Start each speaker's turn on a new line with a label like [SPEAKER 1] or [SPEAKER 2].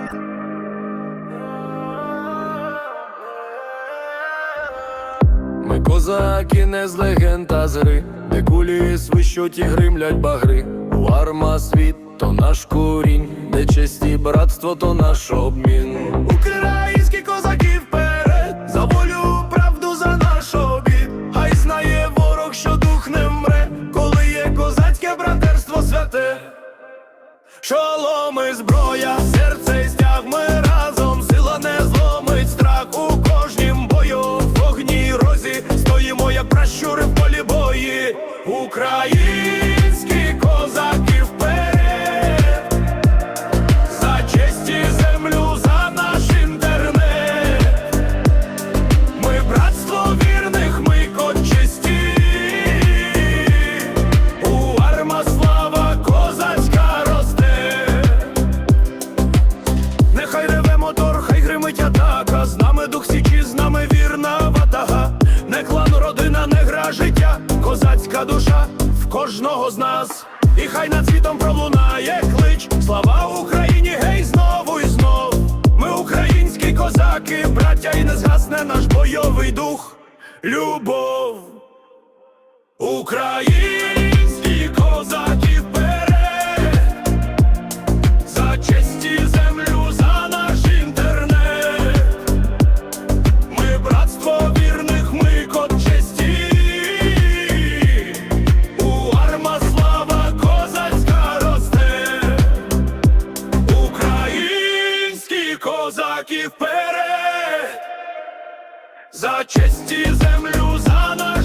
[SPEAKER 1] Ми козаки не з легенд зри, з де кулі свищуть і гримлять багри. Варма світ то наш курінь, де честі братство, то наш обмін. Українські козаки вперед, за волю, правду, за наш обід. Хай знає ворог, що дух не вмре, коли є козацьке братерство святе. Шоломи зброя. Українські козаки вперед, за честь і землю, за наш інтернет. Ми братство вірних, ми честі. У арма слава козацька росте. Нехай реве мотор, хай гримить атака. З нами дух січі, з нами вірна ватага. Не клан, родина, не гра життя, козацька душа кожного з нас. І хай над світом пролунає клич. Слава Україні, гей, знову і знов. Ми українські козаки, браття, і не згасне наш бойовий дух. Любов. Українські вперед, за честь і землю за нас.